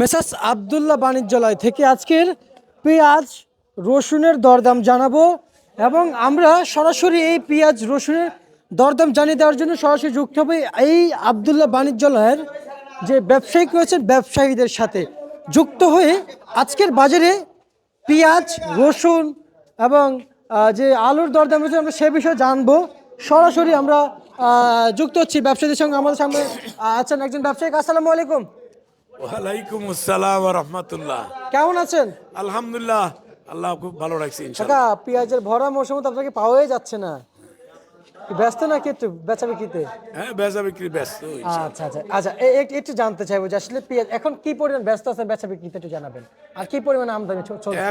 Messrs Abdullah বাণিজ্যালয় থেকে আজকের পেঁয়াজ রসুনের দরদাম জানাব এবং আমরা সরাসরি এই পেঁয়াজ রসুনের দরদাম জানিয়ে দেওয়ার জন্য সরাসরি যুক্ত হবে এই আবদুল্লাহ বাণিজ্যালয়ের যে ব্যবসায়িক রয়েছেন ব্যবসায়ীদের সাথে। যুক্ত হয়ে আজকের বাজারে পেঁয়াজ, রসুন এবং যে আলুর দরদাম রয়েছে আমরা সে বিষয়ে জানব। সরাসরি আমরা যুক্ত হচ্ছি ব্যবসায়ীদের সঙ্গে। আমাদের সামনে আছেন একজন ব্যবসায়িক। আসসালামু আলাইকুম। ওয়ালাইকুম আসসালাম রহমতুল্লাহ। কেমন আছেন? আলহামদুলিল্লাহ আল্লাহ খুব ভালো রাখছি কাকা পেঁয়াজের ভরা মৌসুমে তো আপনাকে পাওয়াই যাচ্ছে না। ব্যস্ত নাকি একটু বেচা বিক্রিতে? হ্যাঁ বেচা বিক্রি ব্যস্ত আচ্ছা আচ্ছা আচ্ছা একটু জানতে চাইব যে আসলে পেঁয়াজ এখন কি পরিমাণ ব্যস্ত আছেন বেচা বিক্রিতে একটু জানাবেন? আর কি পরিমাণ আমদানি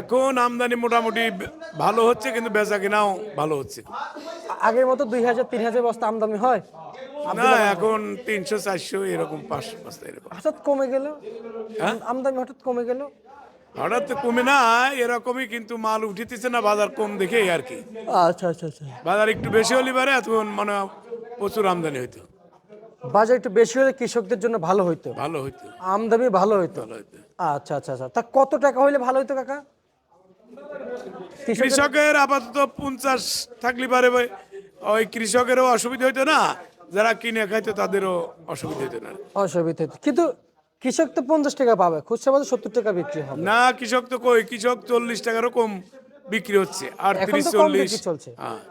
এখন আমদানি মোটামুটি ভালো হচ্ছে কিন্তু বেচা কিনাও ভালো হচ্ছে। আগের মতো দুই হাজার তিন হাজার বস্তা আমদানি হয়? না এখন তিনশো চারশো এরকম পাঁচশো বস্তা এরকম। হঠাৎ কমে গেল? হ্যাঁ? আমদানি হঠাৎ কমে গেল? হঠাৎ কমে না এরকমই কিন্তু মাল উঠিতেছে না বাজার কম দেখে আর কি। আচ্ছা আচ্ছা আচ্ছা। বাজার একটু বেশি হলে পারে এখন মানে প্রচুর আমদানি হইতো। বাজার একটু বেশি হলে কৃষকদের জন্য ভালো হইতো। ভালো হইতো। আমদানি ভালো হইতো। ভালো হইতো। আচ্ছা আচ্ছা আচ্ছা। তা কত টাকা হইলে ভালো হইতো কাকা? কৃষকের আপাতত পঞ্চাশ থাকলে পারে ওই কৃষকেরও অসুবিধা হইতো না যারা কিনে খাইতো তাদেরও অসুবিধা হইতো না। অসুবিধা হইতো। কিন্তু কৃষক তো পঞ্চাশ টাকা পাবে খুচরা বাজার সত্তর টাকা বিক্রি হবে না কৃষক তো কই কৃষক চল্লিশ টাকারও কম বিক্রি হচ্ছে আর তিরিশ চল্লিশ চলছে। হ্যাঁ।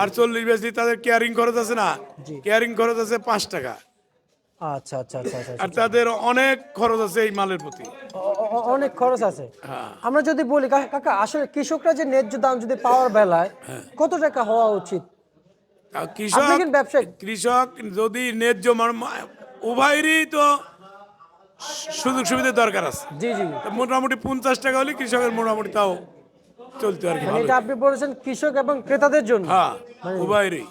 আর চল্লিশ বেশি তাদের কেয়ারিং খরচ আছে না কেয়ারিং খরচ আছে পাঁচ টাকা আচ্ছা আচ্ছা আচ্ছা আচ্ছা আর তাদের অনেক খরচ আছে এই মালের প্রতি অনেক খরচ আছে হ্যাঁ। আমরা যদি বলি কাকা আসলে কৃষকরা যে ন্যায্য দাম যদি পাওয়ার বেলায় হ্যাঁ। কত টাকা হওয়া উচিত কৃষক ব্যবসায়ী। কৃষক যদি ন্যায্য উভয়েরই তো সুযোগ সুবিধার দরকার আছে। জি জি। মোটামুটি পঞ্চাশ টাকা হলে কৃষকের মোটামুটি তাও চলতে আর কি মানে এটা আপনি বলেছেন কৃষক এবং ক্রেতাদের জন্য। হ্যাঁ উভয়েরই।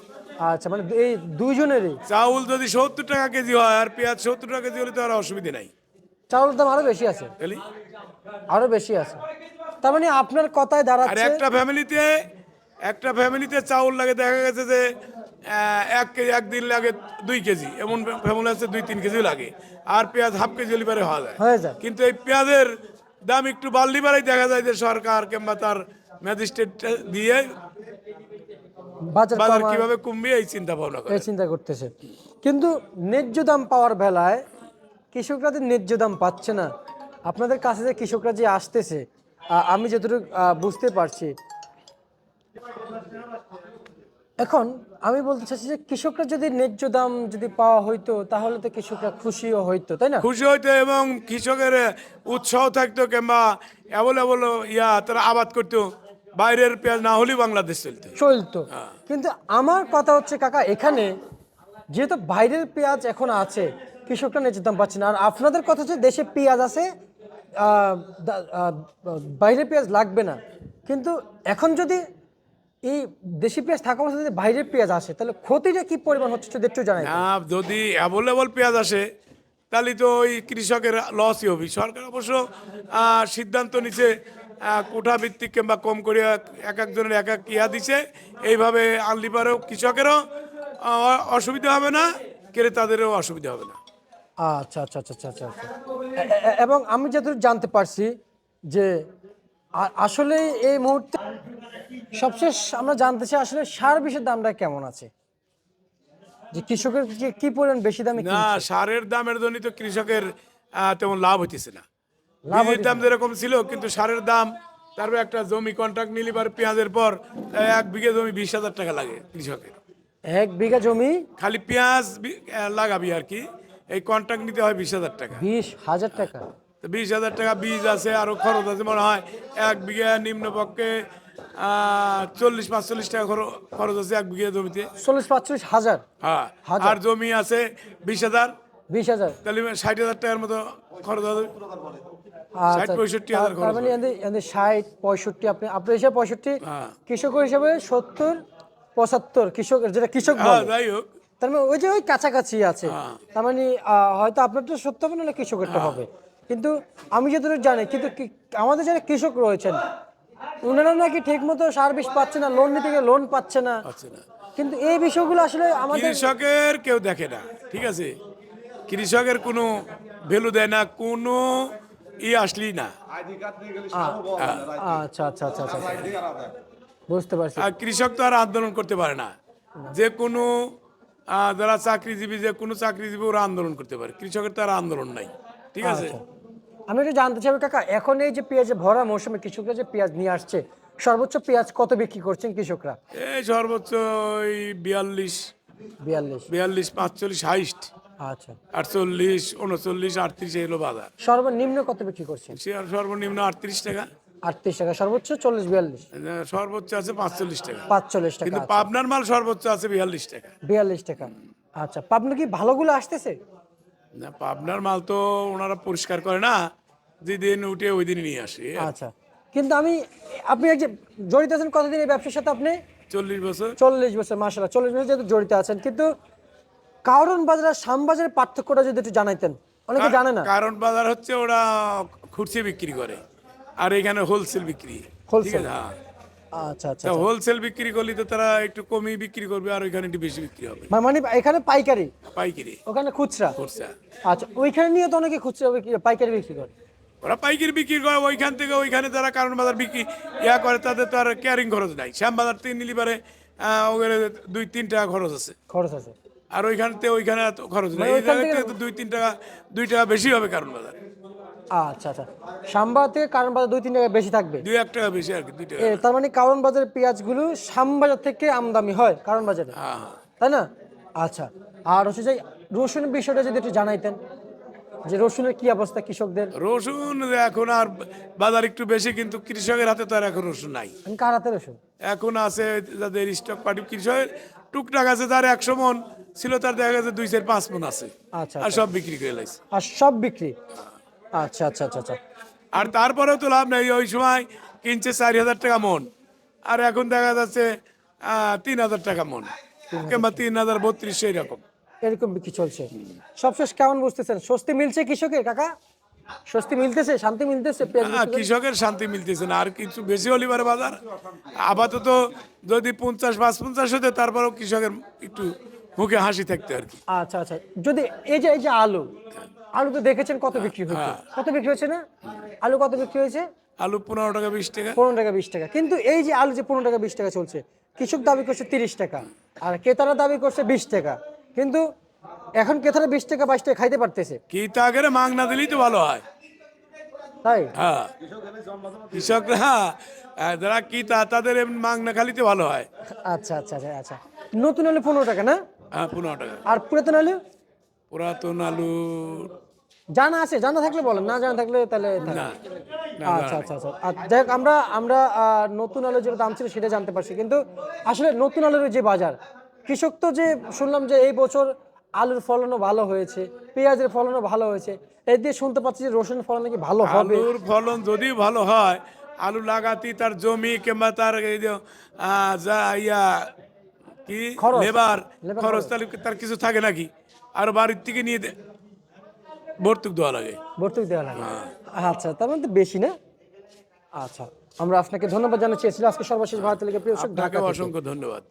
আচ্ছা মানে এই দুইজনেরই? চাউল যদি সত্তর টাকা কেজি হয় আর পেঁয়াজ সত্তর টাকা কেজি হলে তো আর অসুবিধা নাই। চাউলের দাম আরও বেশি আছে। আরও বেশি আছে। তার মানে আপনার কথায় আর দাঁড়াচ্ছে একটা ফ্যামিলিতে একটা ফ্যামিলিতে চাউল লাগে দেখা গেছে যে এক কেজি একদিন লাগে দুই কেজি। এমন ফ্যামিলি আছে দুই তিন কেজি লাগে। আর পেঁয়াজ হাফ কেজি হলে পারে হওয়া যায়। কিন্তু এই পেঁয়াজের দাম একটু বাড়লি বাড়াই দেখা যায় যে সরকার কিংবা তার ম্যাজিস্ট্রেট দিয়ে বাজার বাজার কীভাবে কমবে এই চিন্তা ভাবনা করে। চিন্তা করতেছে। কিন্তু ন্যায্য দাম পাওয়ার বেলায় কৃষকরা যে ন্যায্য দাম পাচ্ছে না আপনাদের কাছে যে কৃষকরা যে আসতেছে আমি যতটুকু বুঝতে পারছি। এখন আমি বলতে চাচ্ছি যে কৃষকরা যদি ন্যায্য দাম যদি পাওয়া হইতো তাহলে তো কৃষকরা খুশিও হইতো তাই না? খুশি হইতো এবং কৃষকের উৎসাহ থাকতো কিংবা অ্যাভেলেবল ইয়া তারা আবাদ করতো বাইরের পেঁয়াজ না হলেই বাংলাদেশ চলতো। চলতো। কিন্তু আমার কথা হচ্ছে কাকা এখানে যেহেতু বাইরের পেঁয়াজ এখন আছে কৃষকরা ন্যায্য দাম পাচ্ছে না। আর আপনাদের কথা হচ্ছে দেশে পেঁয়াজ আছে আহ, দা- আহ, বাইরের পেঁয়াজ লাগবে না। কিন্তু এখন যদি এই দেশি পেঁয়াজ থাকা অবস্থায় যদি বাইরের পেঁয়াজ আসে তাহলে ক্ষতিটা কি পরিমাণ হচ্ছে যদি একটু জানাই না যদি অ্যাভেলেবল পেঁয়াজ আসে তাহলে তো ওই কৃষকের লসই হবে। সরকার অবশ্য সিদ্ধান্ত নিছে কোঠা ভিত্তিক কিংবা কম করে এক একজনের এক এক ইয়া দিছে এইভাবে আনলি পারেও কৃষকেরও অসুবিধা হবে না ক্রেতাদেরও অসুবিধা হবে না। আচ্ছা আচ্ছা আচ্ছা আচ্ছা আচ্ছা। এবং আমি যতটুকু জানতে পারছি যে আসলে এই মুহূর্তে সবশেষ আমরা জানতে চাই আসলে সার বিষের দামটা কেমন আছে? যে কৃষকের কি পরিমাণ বেশি দামে না সারের দামের জন্য তো কৃষকের তেমন লাভ হইতেছে না। লাভ বীজের দাম যেরকম ছিল কিন্তু সারের দাম তারপর একটা জমি কন্ট্রাক্ট নিলি পারে পেঁয়াজের পর এক বিঘে জমি বিশ হাজার টাকা লাগে কৃষকের। এক বিঘা জমি? খালি পেঁয়াজ লাগাবি আর কি এই কন্ট্রাক্ট নিতে হয় বিশ হাজার টাকা। বিশ হাজার টাকা। বিশ হাজার টাকা বীজ আছে আরও খরচ আছে মনে হয়। এক বিঘা নিম্নপক্ষে চল্লিশ পাঁচচল্লিশ টাকা খরচ আছে এক বিঘা জমিতে। চল্লিশ পাঁচচল্লিশ হাজার? হ্যাঁ আর জমি আছে বিশ হাজার। বিশ হাজার। তাহলে ষাট হাজার টাকার মতো খরচ হবে। আচ্ছা, ষাট পঁয়ষট্টি হাজার খরচ মানে এদের- এদের ষাট পঁয়ষট্টি আপনি আপনার হিসাবে পঁয়ষট্টি হ্যাঁ। কৃষকের হিসাবে সত্তর পঁচাত্তর কৃষক যেটা কৃষক হ্যাঁ যাই হোক। তার মানে ওই যে ওই কাছাকাছি আছে। হ্যাঁ। তার মানে আহ, হয়তো আপনারটা সত্য হবে নাহলে কৃষকেরটা হবে। কিন্তু আমি যতটুকু জানি কিন্তু আমাদের যারা কৃষক রয়েছেন ওনারা নাকি ঠিক মতো সার বিষ পাচ্ছে না লোন নিতে গিয়ে লোন পাচ্ছে না। কিন্তু এই বিষয়গুলো আসলে আমাদের কৃষকের কেউ দেখে না ঠিক আছে? কৃষকের কোনো ভ্যালু দেয় না কোনো ই আসলেই না। রাইতে। আচ্ছা আচ্ছা আচ্ছা আচ্ছা বুঝতে পারছি। আর কৃষক তো আর আন্দোলন করতে পারে না। যে কোনো যারা চাকরিজীবী যে কোনো চাকরিজীবী ওরা আন্দোলন করতে পারে। কৃষকের তো আর আন্দোলন নাই ঠিক আছে? আচ্ছা। আমি একটু জানতে চাইব কাকা এখন এই যে পেঁয়াজে ভরা মৌসুমে কৃষকরা যে পেঁয়াজ নিয়ে আসছে সর্বোচ্চ পেঁয়াজ কত বিক্রি করছেন কৃষকরা? এই সর্বোচ্চ ওই বিয়াল্লিশ বিয়াল্লিশ। বিয়াল্লিশ পাঁচচল্লিশ হাইস্ট। আচ্ছা। আটচল্লিশ উনচল্লিশ আটত্রিশ এগুলো বাজার। সর্বনিম্ন কত বিক্রি করছেন? সর্বনিম্ন আটত্রিশ টাকা। আটত্রিশ টাকা সর্বোচ্চ চল্লিশ বিয়াল্লিশ। সর্বোচ্চ আছে পাঁচচল্লিশ টাকা। পাঁচচল্লিশ টাকা কিন্তু আচ্ছা, পাবনার মাল সর্বোচ্চ আছে বিয়াল্লিশ টাকা। বিয়াল্লিশ টাকা আচ্ছা। পাবনা কি ভালোগুলো আসতেছে? না পাবনার মাল তো ওনারা পরিষ্কার করে না। যেদিন উঠে ওই দিন নিয়ে আসে। আচ্ছা। কিন্তু আমি আপনি যে জড়িত আছেন কতদিন এই ব্যবসার সাথে আপনি? চল্লিশ বছর। চল্লিশ বছর মাসাল্লাহ চল্লিশ বছর যেহেতু জড়িত আছেন কিন্তু কারণ বাজার আর শ্যামবাজারের পার্থক্যটা যদি একটু জানাইতেন অনেকে জানে না। কারণ বাজার হচ্ছে ওরা খুচরে বিক্রি করে আর এখানে হোলসেল বিক্রি। Wholesale? হ্যাঁ। আচ্ছা আচ্ছা হোলসেল বিক্রি করলে তো তারা একটু কমই বিক্রি করবে আর ওইখানে একটু বেশি বিক্রি হবে। মানে এখানে পাইকারি? পাইকারি। ওখানে খুচরা? করছে আচ্ছা ওইখানে নিয়ে তো অনেকে খুচরা পাইকারি বিক্রি করে। ওরা পাইকারি বিক্রি করে ওইখান থেকে ওইখানে যারা কারণ বাজার বিক্রি ইয়া করে তাদের তো আর ক্যারিং খরচ নাই। শ্যাম বাজার তিন নিলি পারে ওখানে দুই তিন টাকা খরচ আছে। খরচ আছে। আর ওইখান থেকে ওইখানে এত খরচ নাই। এই জায়গা থেকে- থেকে দুই তিন টাকা দুই টাকা বেশি হবে কারণ বাজার। আচ্ছা আচ্ছা। শ্যামবাজার থেকে কারণ বাজার দুই তিন টাকা বেশি থাকবে? দুই এক টাকা বেশি আর কি দুই টাকা তার মানে কারণ বাজারের পেঁয়াজগুলো শ্যামবাজার থেকে আমদানি হয় কারণ বাজারে। হ্যাঁ হ্যাঁ। তাই না? আচ্ছা। আর হচ্ছে যে রসুনের বিষয়টা যদি একটু জানাইতেন। যে রসুনের কি অবস্থা কৃষকদের? রসুন এখন আর বাজার একটু বেশি কিন্তু কৃষকের হাতে তো আর এখন রসুন নাই। কার হাতে রসুন? এখন আছে যাদের স্টক পার্টি কৃষকের টুকটাক আছে তার একশো মন ছিল তার দেখা গেছে দুই চার পাঁচ মন আছে। আচ্ছা, আর সব বিক্রি করে লাইছে। আর সব বিক্রি? আচ্ছা আচ্ছা আচ্ছা আচ্ছা। আর তারপরেও তো লাভ নেই ওই সময় কিনছে চারি হাজার টাকা মন আর এখন দেখা যাচ্ছে তিন হাজার টাকা মন কিংবা তিন হাজার বত্রিশশো এরকম এরকম বিক্রি চলছে। সবশেষ কেমন বুঝতেছেন? স্বস্তি মিলছে কৃষকের কাকা? স্বস্তি মিলতেছে শান্তি মিলতেছে করে? কৃষকের শান্তি মিলতেছে না। আর কিছু বেশি হলে বাজার। আপাতত যদি পঞ্চাশ পাঁচ পঞ্চাশ হতে তারপরেও কৃষকের একটু মুখে হাসি থাকতে আর কি। আচ্ছা আচ্ছা। যদি এই যে এই যে আলু আলু তো দেখেছেন কত বিক্রি হয়েছে? কত বিক্রি হয়েছে না? আলু কত বিক্রি হয়েছে? আলু পনেরো টাকা বিশ টাকা। পনেরো টাকা বিশ টাকা। কিন্তু এই যে আলু যে পনেরো টাকা বিশ টাকা চলছে কৃষক দাবি করছে তিরিশ টাকা আর ক্রেতারা দাবি করছে বিশ টাকা। কিন্তু এখন ক্রেতারা বিশ টাকা বাইশ টাকা খাইতে পারতেছে? কি তাগের মাং না দিলেই তো ভালো হয়। তাই? হ্যাঁ। কৃষকরা হ্যাঁ, যারা কি তা তাদের এমনি মাং না খালিতে ভালো হয়। আচ্ছা আচ্ছা আচ্ছা আচ্ছা। নতুন আলু পনেরো টাকা না? হ্যাঁ পনেরো টাকা। আর পুরাতন আলু? পুরাতন আলু জানা আছে জানা থাকলে বলেন না জানা থাকলে তাহলে আচ্ছা আচ্ছা আচ্ছা। যাই হোক, আমরা আমরা নতুন আলুর যেটা দাম ছিল সেটা জানতে পারছি। কিন্তু আসলে নতুন আলুর যে বাজার কৃষক তো যে শুনলাম যে এই বছর আলুর ফলনও ভালো হয়েছে পেঁয়াজের ফলনও ভালো হয়েছে এই দিয়ে শুনতে পাচ্ছি যে রসুন ফলন নাকি ভালো হবে। আলুর ফলন যদি ভালো হয় আলু লাগাতি তার জমি কিংবা তার এই যে ইয়া কি? খরচ। লেবার খরচ তাহলে তার কিছু থাকে নাকি? আর বাড়ির থেকে নিয়ে দে- ভর্তুক দেওয়া লাগে। ভর্তুকি দেওয়া লাগে। আচ্ছা তার মানে বেশি না? আচ্ছা আমরা আপনাকে ধন্যবাদ জানাচ্ছি। আজকে সর্বশেষ ভারত লেগে প্রিয় ঢাকা অসংখ্য ধন্যবাদ।